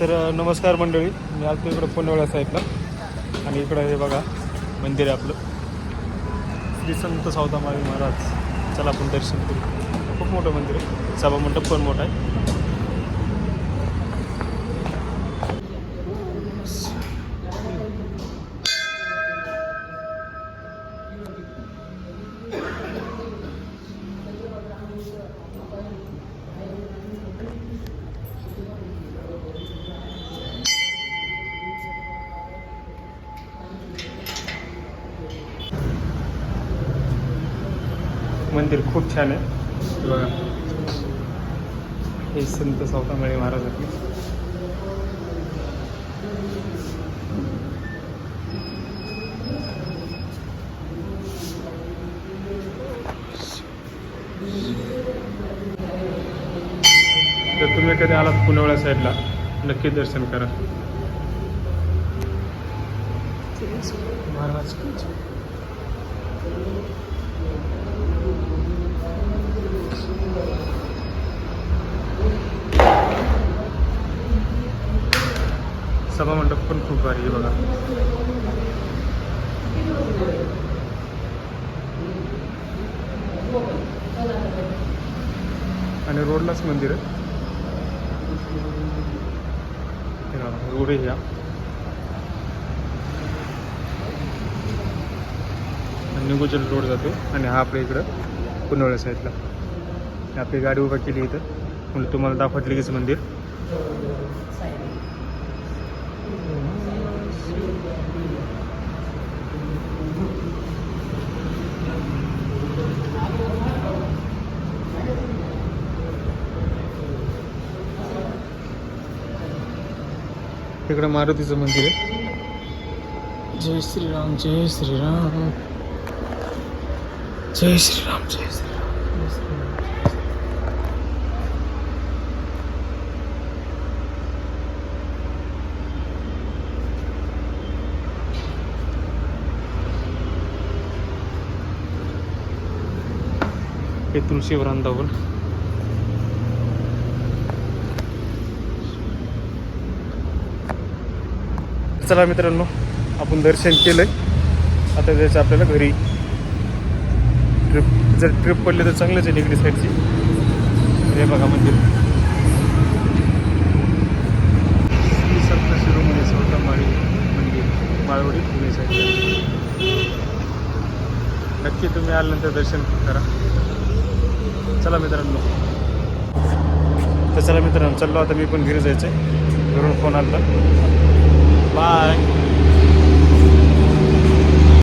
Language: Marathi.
तर नमस्कार मंडळी. मी आज इकडं पुण्यावळ्या साईडला. आणि इकडं हे बघा मंदिर आहे आपलं. श्री संत सावतामाळी महाराज. चला आपण दर्शन करू. खूप मोठं मंदिर आहे. सभा मंडप पण मोठा आहे. मंदिर खूप छान आहे. हे बघा. हे संत सावतामाळी महाराज आपले तर तुम्ही कधी आलात पुण्यावळ्या साईडला? नक्की दर्शन करा. महाराज की जय. सभा मंडप पण खूप भारी आहे बघा. आणि रोडलाच मंदिर आहे. रोड आहे ह्या रोड जातो आणि हा आपल्या इकडं पुनवळ्या साईडला. आपली गाडी उभा केली इथं. म्हणून तुम्हाला दाखवत लगेच मंदिर. इकडं मारुतीचं मंदिर आहे. जय श्रीराम जय श्रीराम. जय श्रीराम जय हे तुळशी वृंदावन. चला मित्रांनो आपण दर्शन केलंय. आता जायचं आपल्याला घरी. ट्रिप जर ट्रिप पडली तर चांगलंच आहे निगडी साईडची. हे बघा मंदिर. श्री संत शिरोमणी सौतमाळी मंदिर माळवडी पुणे साईड नक्की तुम्ही आल्यानंतर दर्शन करा. चला मित्रांनो. तर चला मित्रांनो चाललो आता मी पण घरी जायचं आहे घरून फोन आला